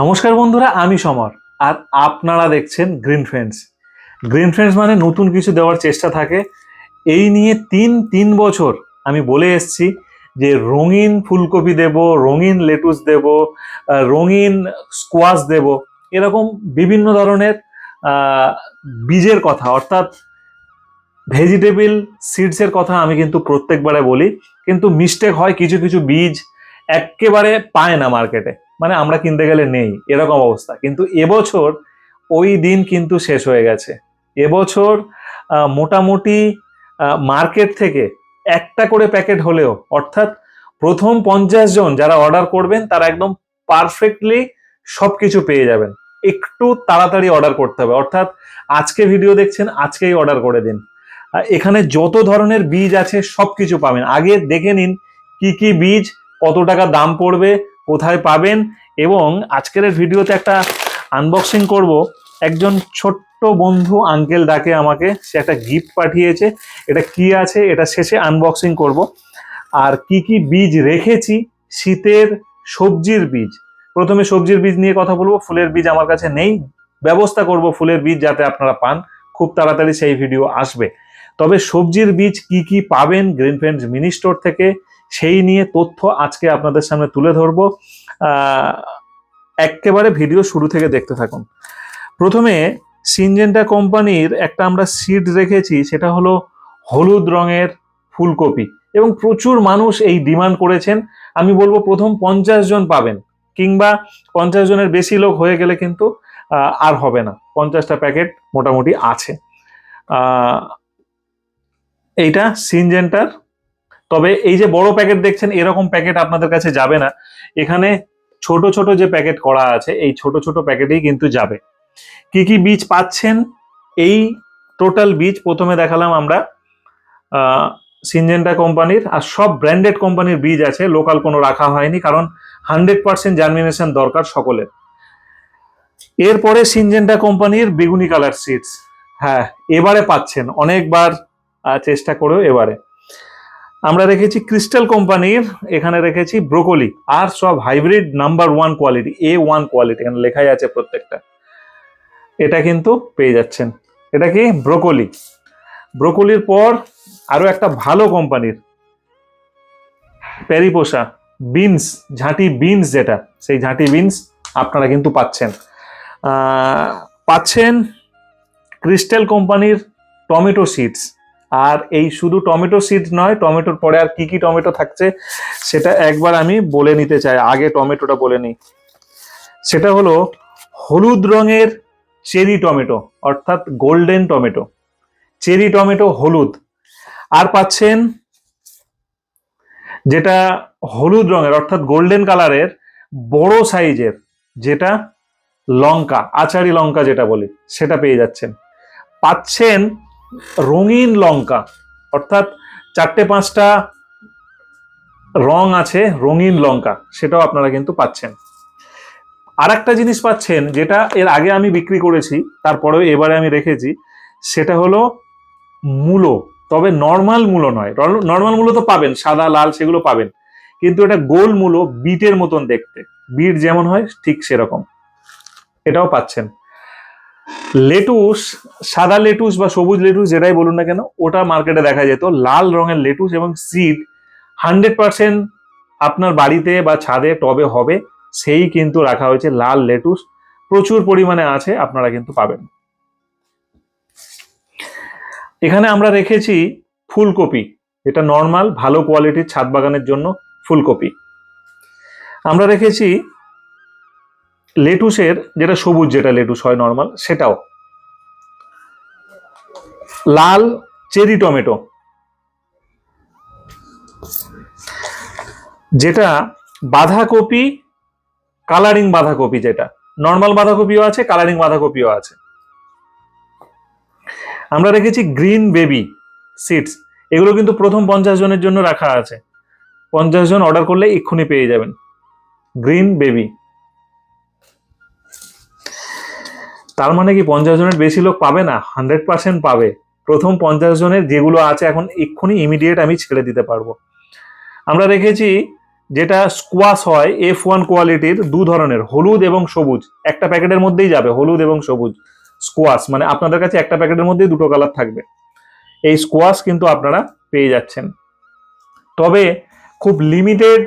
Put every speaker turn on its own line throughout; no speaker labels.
নমস্কার বন্ধুরা, আমি সমর, আর আপনারা দেখছেন গ্রিন ফ্রেন্ডস গ্রিন ফ্রেন্ডস মানে নতুন কিছু দেওয়ার চেষ্টা থাকে। এই নিয়ে তিন তিন বছর আমি বলে এসছি যে রঙিন ফুলকপি দেব, রঙিন লেটুস দেব রঙিন স্কোয়াশ দেব, এরকম বিভিন্ন ধরনের বীজের কথা, অর্থাৎ ভেজিটেবল সিডসের কথা আমি কিন্তু প্রত্যেকবারে বলি। কিন্তু মিস্টেক হয় কিছু কিছু বীজ একেবারে পায় না মার্কেটে মানে আমরা কিনতে গেলে নেই, এরকম অবস্থা। কিন্তু এবছর ওই দিন কিন্তু শেষ হয়ে গেছে। এবছর মোটামুটি মার্কেট থেকে একটা করে প্যাকেট হলেও, অর্থাৎ প্রথম পঞ্চাশ জন যারা অর্ডার করবেন, তারা একদম পারফেক্টলি সব কিছু পেয়ে যাবেন। একটু তাড়াতাড়ি অর্ডার করতে হবে। অর্থাৎ আজকে ভিডিও দেখছেন, আজকেই অর্ডার করে দিন। এখানে যত ধরনের বীজ আছে সব কিছু পাবেন। আগে দেখে নিন কি কি বীজ, কত টাকা দাম পড়বে কোথায় পাবেন এবং আজকের ভিডিওতে একটা আনবক্সিং করব। একজন ছোট্ট বন্ধু আঙ্কেল ডাকে আমাকে, সে একটা গিফট পাঠিয়েছে। এটা কি আছে? এটা শেষে আনবক্সিং করব। আর কি কি বীজ রেখেছি? শীতের সবজির বীজ। প্রথমে সবজির বীজ নিয়ে কথা বলব। ফুলের বীজ আমার কাছে নেই। ব্যবস্থা করব ফুলের বীজ যাতে আপনারা পান। খুব তাড়াতাড়ি সেই ভিডিও আসবে। তবে সবজির বীজ কি কি পাবেন? গ্রিন ফ্রেন্ডস মিনি স্টোর থেকে সেই নিয়ে তথ্য আজকে আপনাদের সামনে তুলে ধরবো। একেবারে ভিডিও শুরু থেকে দেখতে থাকুন। প্রথমে সিনজেন্টা কোম্পানির একটা আমরা সিড রেখেছি, সেটা হলো হলুদ রঙের ফুলকপি এবং প্রচুর মানুষ এই ডিমান্ড করেছেন। আমি বলব প্রথম পঞ্চাশ জন পাবেন কিংবা পঞ্চাশ জনের বেশি লোক হয়ে গেলে কিন্তু আর হবে না। পঞ্চাশটা প্যাকেট মোটামুটি আছে। এইটা সিনজেন্টার তবে এই যে বড় প্যাকেট দেখছেন, এরকম প্যাকেট আপনাদের কাছে যাবে না। এখানে ছোট ছোট যে প্যাকেট করা আছে, এই ছোট ছোট প্যাকেটেই কিন্তু যাবে। কি কি বীজ পাচ্ছেন? এই টোটাল বীজ প্রথমে দেখালাম আমরা সিনজেন্টা কোম্পানির আর সব ব্র্যান্ডেড কোম্পানির বীজ আছে, লোকাল কোনো রাখা হয়নি, কারণ হান্ড্রেড পার্সেন্ট জার্মিনেশন দরকার সকলের। এরপরে সিনজেন্টা কোম্পানির বেগুনি কালার সিডস। হ্যাঁ এবারে পাচ্ছেন, অনেকবার চেষ্টা করেও এবারে। আমরা রেখেছি ক্রিস্টাল কোম্পানির এখানে রেখেছি ব্রোকলি আর সব hybrid number one quality A one quality এখানে লেখাই আছে প্রত্যেকটা। এটা কিন্তু পেয়ে যাচ্ছেন। এটা কি? ব্রোকলি ব্রোকলির পর আরও একটা ভালো কোম্পানির প্যারিপোসা বিনস ঝাঁটি বিনস যেটা, সেই ঝাঁটি বিনস আপনারা কিন্তু পাচ্ছেন। পাচ্ছেন ক্রিস্টাল কোম্পানির টমেটো সিডস আর এই শুধু টমেটো সিড নয়, টমেটোর পরে আর কি কি টমেটো থাকছে, সেটা একবার আমি বলে নিতে চাই, আগে টমেটোটা বলে নিই। সেটা হলো হলুদ রঙের চেরি টমেটো, অর্থাৎ গোল্ডেন টমেটো। চেরি টমেটো হলুদ। আর পাচ্ছেন যেটা হলুদ রঙের, অর্থাৎ গোল্ডেন কালারের, বড় সাইজের, যেটা লঙ্কা, আচারি লঙ্কা যেটা বলি, সেটা পেয়ে যাচ্ছেন। পাচ্ছেন রঙিন লঙ্কা, অর্থাৎ চারটে পাঁচটা রং আছে রঙিন লঙ্কা, সেটাও আপনারা কিন্তু পাচ্ছেন। আর একটা জিনিস পাচ্ছেন, যেটা এর আগে আমি বিক্রি করেছি, তারপরেও এবারে আমি রেখেছি, সেটা হলো মূলো, তবে নর্মাল মূলো নয়। নর্মাল মূলো তো পাবেন, সাদা, লাল সেগুলো পাবেন, কিন্তু এটা গোল মূলো, বিটের মতন দেখতে, বিট যেমন হয় ঠিক সেরকম। এটাও পাচ্ছেন। লেটুস, সাদা লেটুস বা সবুজ লেটুস যেটাই বলুন না কেন, ওটা মার্কেটে দেখা যেত। লাল রঙের লেটুস এবং সিড হান্ড্রেড পার্সেন্ট আপনার বাড়িতে বা ছাদে, টবে হবে, সেই কিন্তু রাখা হয়েছে লাল লেটুস। প্রচুর পরিমাণে আছে, আপনারা কিন্তু পাবেন। এখানে আমরা রেখেছি ফুলকপি। এটা নর্মাল ভালো কোয়ালিটির ছাদ বাগানের জন্য ফুলকপি। আমরা রেখেছি লেটুসের যেটা সবুজ যেটা লেটুস হয় নর্মাল সেটাও। লাল চেরি টমেটো। যেটা বাঁধাকপি, কালারিং বাঁধাকপি যেটা। নর্মাল বাঁধাকপিও আছে, কালারিং বাঁধাকপিও আছে। আমরা রেখেছি গ্রিন বেবি সিডস এগুলো কিন্তু প্রথম পঞ্চাশ জনের জন্য রাখা আছে। পঞ্চাশ জন অর্ডার করলে এক্ষুনি পেয়ে যাবেন। গ্রিন বেবি তার মানে কি পঞ্চাশ জনের বেশি লোক পাবে না? হান্ড্রেড পার্সেন্ট পাবে। প্রথম পঞ্চাশ জনের যেগুলো আছে এখন এক্ষুনি ইমিডিয়েট আমি ছেড়ে দিতে পারব। আমরা রেখেছি যেটা স্কোয়াশ হয় এফ ওয়ান কোয়ালিটির দু ধরনের, হলুদ এবং সবুজ। একটা প্যাকেটের মধ্যেই যাবে, হলুদ এবং সবুজ স্কোয়াশ মানে আপনাদের কাছে একটা প্যাকেটের মধ্যেই দুটো কালার থাকবে। এই স্কোয়াশ কিন্তু আপনারা পেয়ে যাচ্ছেন। তবে খুব লিমিটেড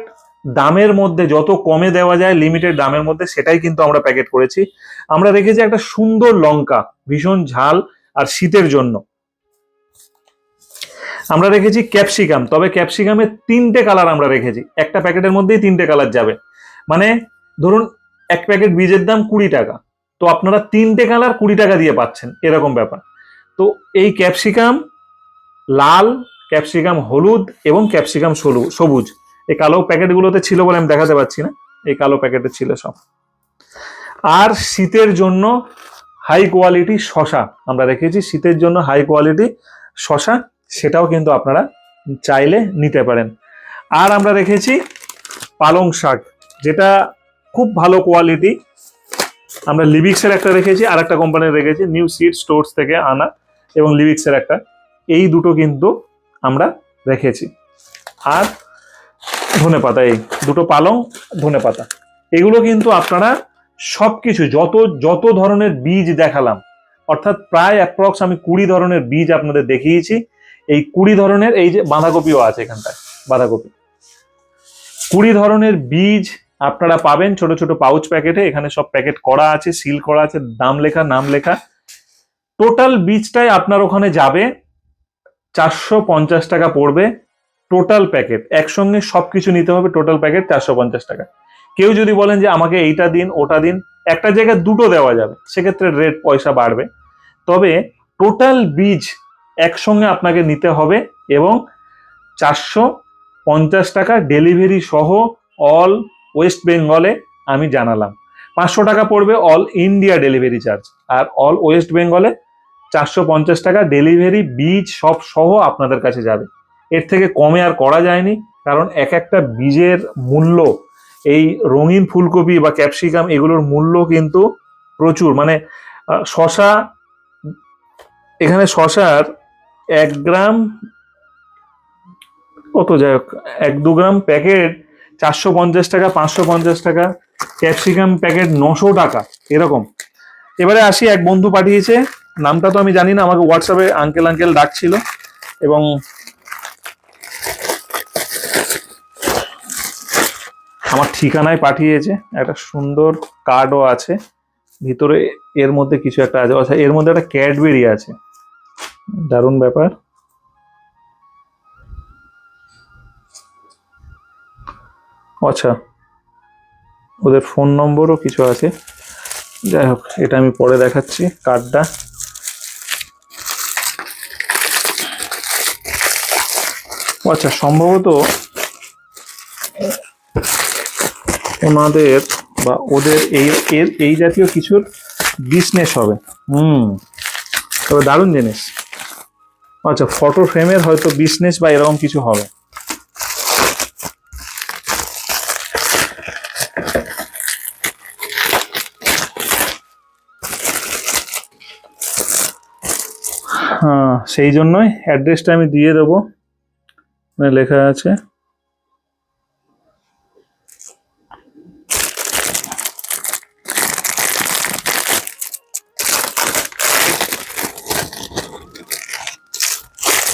দামের মধ্যে যত কমে দেওয়া যায় লিমিটেড দামের মধ্যে, সেটাই কিন্তু আমরা প্যাকেট করেছি। আমরা রেখেছি একটা সুন্দর লঙ্কা, ভীষণ ঝাল আর শীতের জন্য। আমরা রেখেছি ক্যাপসিকাম তবে ক্যাপসিকামের তিনটে কালার আমরা রেখেছি। একটা প্যাকেটের মধ্যেই তিনটে কালার যাবে। মানে ধরুন, এক প্যাকেট বীজের দাম কুড়ি টাকা। তো আপনারা তিনটে কালার কুড়ি টাকা দিয়ে পাচ্ছেন, এরকম ব্যাপার। তো এই ক্যাপসিকাম লাল ক্যাপসিকাম হলুদ এবং ক্যাপসিকাম সবুজ। এই কালো প্যাকেটগুলোতে ছিল বলে আমি দেখাতে পারছি না। এই কালো প্যাকেটে ছিল সব। আর শীতের জন্য হাই কোয়ালিটি শশা আমরা রেখেছি শীতের জন্য হাই কোয়ালিটি শশা, সেটাও কিন্তু আপনারা চাইলে নিতে পারেন। আর আমরা রেখেছি পালং শাক, যেটা খুব ভালো কোয়ালিটি আমরা লিবিক্সের একটা রেখেছি আর একটা কোম্পানির রেখেছি নিউ সিড স্টোর্স থেকে আনা এবং লিবিক্সের একটা। এই দুটো কিন্তু আমরা রেখেছি আর ধনে পাতা এই দুটো পালং ধনে পাতা এগুলো কিন্তু আপনারা সবকিছু, যত যত ধরনের বীজ দেখালাম, অর্থাৎ প্রায় অ্যাপ্রক্স আমি কুড়ি ধরনের বীজ আপনাদের দেখিয়েছি, এই কুড়ি ধরনের, এই যে বাঁধাকপিও আছে এখানটায়, বাঁধাকপি। কুড়ি ধরনের বীজ আপনারা পাবেন ছোট ছোট পাউচ প্যাকেটে এখানে সব প্যাকেট করা আছে সিল করা আছে দাম লেখা, নাম লেখা। টোটাল বীজটাই আপনার ওখানে যাবে, চারশো পঞ্চাশ টাকা পড়বে টোটাল প্যাকেট, একসঙ্গে সবকিছু নিতে হবে টোটাল প্যাকেট চারশো পঞ্চাশ টাকা। কেউ যদি বলেন যে আমাকে এইটা দিন, ওটা দিন, একটা জায়গায় দুটো দেওয়া যাবে, সেক্ষেত্রে রেট পয়সা বাড়বে। তবে টোটাল বীজ একসঙ্গে আপনাকে নিতে হবে এবং চারশো পঞ্চাশ টাকা ডেলিভারি সহ অল ওয়েস্ট বেঙ্গলে আমি জানালাম। পাঁচশো টাকা পড়বে অল ইন্ডিয়া ডেলিভারি চার্জ আর অল ওয়েস্ট বেঙ্গলে চারশো পঞ্চাশ টাকা ডেলিভারি বীজ সব সহ আপনাদের কাছে যাবে। এর থেকে কমে আর করা যায়নি, কারণ এক একটা বীজের মূল্য, এই রঙিন ফুলকপি বা ক্যাপসিকাম এগুলোর মূল্য কিন্তু প্রচুর। মানে শশা, এখানে শশার এক গ্রাম, কত যাই হোক, এক দু গ্রাম প্যাকেট চারশো পঞ্চাশ টাকা, পাঁচশো পঞ্চাশ টাকা, ক্যাপসিকাম প্যাকেট নশো টাকা, এরকম। এবারে আসি, এক বন্ধু পাঠিয়েছে, নামটা তো আমি জানি না, আমাকে হোয়াটসঅ্যাপে আঙ্কেল আঙ্কেল ডাকছিল এবং আমার ঠিকানায় পাঠিয়েছে, একটা সুন্দর কার্ডও আছে। ভিতরে এর মধ্যে কিছু একটা আছে আচ্ছা এর মধ্যে একটা ক্যাডবেরি আছে। দারুণ ব্যাপার। আচ্ছা ওদের ফোন নম্বরও কিছু আছে। যাই হোক, এটা আমি পরে দেখাচ্ছি কার্ডটা আচ্ছা সম্ভবত ওনাদের বা ওদের এই, এর, এই জাতীয় কিছুর বিজনেস হবে। হুম। তবে দারুণ জিনিস। আচ্ছা ফটো ফ্রেমের হয়তো বিজনেস বা এরকম কিছু হবে। হ্যাঁ সেই জন্যই অ্যাড্রেসটা আমি দিয়ে দেবো। মানে লেখা আছে।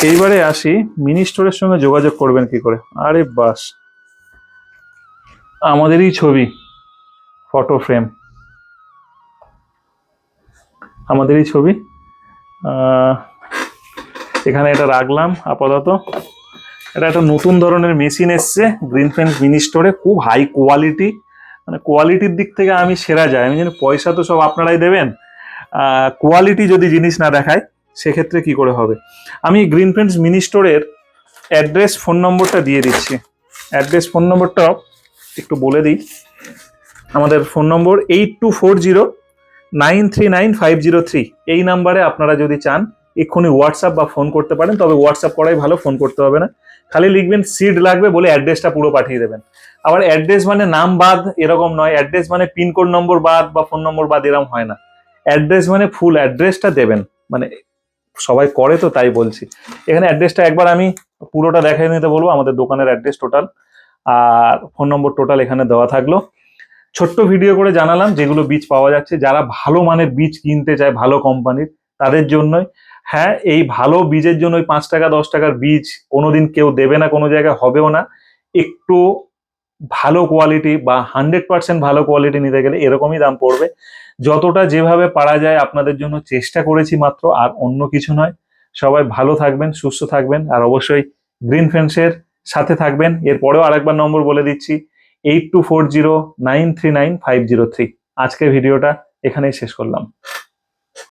এইবারে আসি মিনি স্টোরের সঙ্গে যোগাযোগ করবেন কি করে? আরে বাস। আমাদেরই ছবি ফটো ফ্রেম আমাদেরই ছবি। এখানে এটা রাখলাম, আপাতত। এটা একটা নতুন ধরনের মেশিন এসছে গ্রিন ফ্রেন্স মিনি স্টোরে খুব হাই কোয়ালিটি মানে কোয়ালিটির দিক থেকে আমি সেরা যাই আমি জানি পয়সা তো সব আপনারাই দেবেন। কোয়ালিটি যদি জিনিস না দেখায় সেক্ষেত্রে কি করে হবে? আমি গ্রিন ফ্রেন্ডস মিনি স্টোরের অ্যাড্রেস ফোন নম্বরটা দিয়ে দিচ্ছি। অ্যাড্রেস ফোন নম্বরটা একটু বলে দিই। আমাদের phone number eight two four zero nine three nine five zero three. এই নাম্বারে আপনারা যদি চান, এক্ষুনি হোয়াটসঅ্যাপ বা ফোন করতে পারেন, তবে হোয়াটসঅ্যাপ করাই ভালো, ফোন করতে হবে না। খালি লিখবেন, সিড লাগবে বলে অ্যাড্রেসটা পুরো পাঠিয়ে দেবেন। আবার অ্যাড্রেস মানে নাম বাদ এরকম নয়। অ্যাড্রেস মানে পিনকোড নম্বর বাদ বা ফোন নম্বর বাদ এরকম হয় না। অ্যাড্রেস মানে ফুল অ্যাড্রেসটা দেবেন। মানে সবাই করে তো তাই বলছি। এখানে অ্যাড্রেসটা একবার আমি পুরোটা দেখাই নিতে বলব, আমাদের দোকানের অ্যাড্রেস টোটাল আর ফোন নম্বর টোটাল এখানে দেওয়া থাকল। ছোট্ট ভিডিও করে জানালাম, যেগুলো বীজ পাওয়া যাচ্ছে। যারা ভালো মানের বীজ কিনতে চায়, ভালো কোম্পানির তাদের জন্যই। হ্যাঁ এই ভালো বীজের জন্য ওই পাঁচ টাকা, দশ টাকার বীজ কোনোদিন কেউ দেবে না, কোনো জায়গায় হবেও না। একটু ভালো কোয়ালিটি বা হান্ড্রেড পার্সেন্ট ভালো কোয়ালিটি নিতে গেলে এরকমই দাম পড়বে। যতটা যেভাবে পারা যায় আপনাদের জন্য চেষ্টা করেছি মাত্র, আর অন্য কিছু নয়। সবাই ভালো থাকবেন, সুস্থ থাকবেন, আর অবশ্যই গ্রিন ফেন্সের সাথে থাকবেন। এরপরেও আরেকবার নম্বর বলে দিচ্ছি eight two four zero nine three nine five zero three আজকের ভিডিওটা এখানেই শেষ করলাম।